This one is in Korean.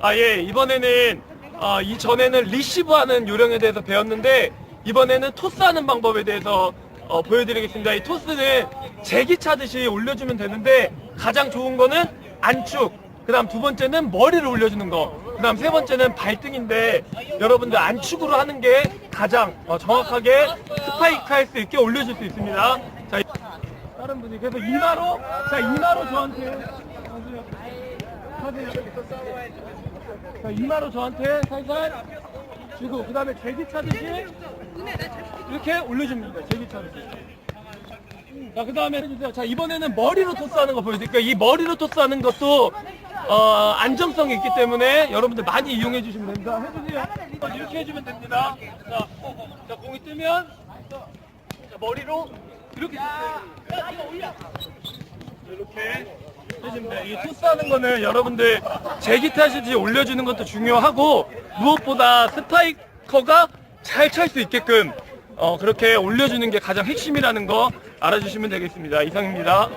아, 예. 이번에는, 아, 이전에는 리시브하는 요령에 대해서 배웠는데, 이번에는 토스하는 방법에 대해서 어, 보여드리겠습니다. 이 토스는 제기 차듯이 올려주면 되는데, 가장 좋은 거는 안축. 그 다음 두 번째는 머리를 올려주는 거. 그 다음 세 번째는 발등인데, 여러분들 안축으로 하는 게 가장 어, 정확하게 스파이크 할 수 있게 올려줄 수 있습니다. 자, 이- 다른 분이. 그래서 이마로, 자, 이마로 저한테. 자, 이마로 저한테 살살 주고 그 다음에 제기 차듯이 이렇게 올려줍니다. 제기 차듯이. 자, 그 다음에 해주세요. 자, 이번에는 머리로 토스하는 거 보여드릴게요. 이 머리로 토스하는 것도 어, 안정성이 있기 때문에 여러분들 많이 이용해 주시면 됩니다. 해주세요. 이렇게 해주면 됩니다. 자, 자 공이 뜨면 자, 머리로 이렇게 토스해요. 이렇게 해줍니다. 이 토스하는 거는 여러분들 제기 타시지 올려주는 것도 중요하고 무엇보다 스파이커가 잘 찰 수 있게끔 어, 그렇게 올려주는 게 가장 핵심이라는 거 알아주시면 되겠습니다. 이상입니다.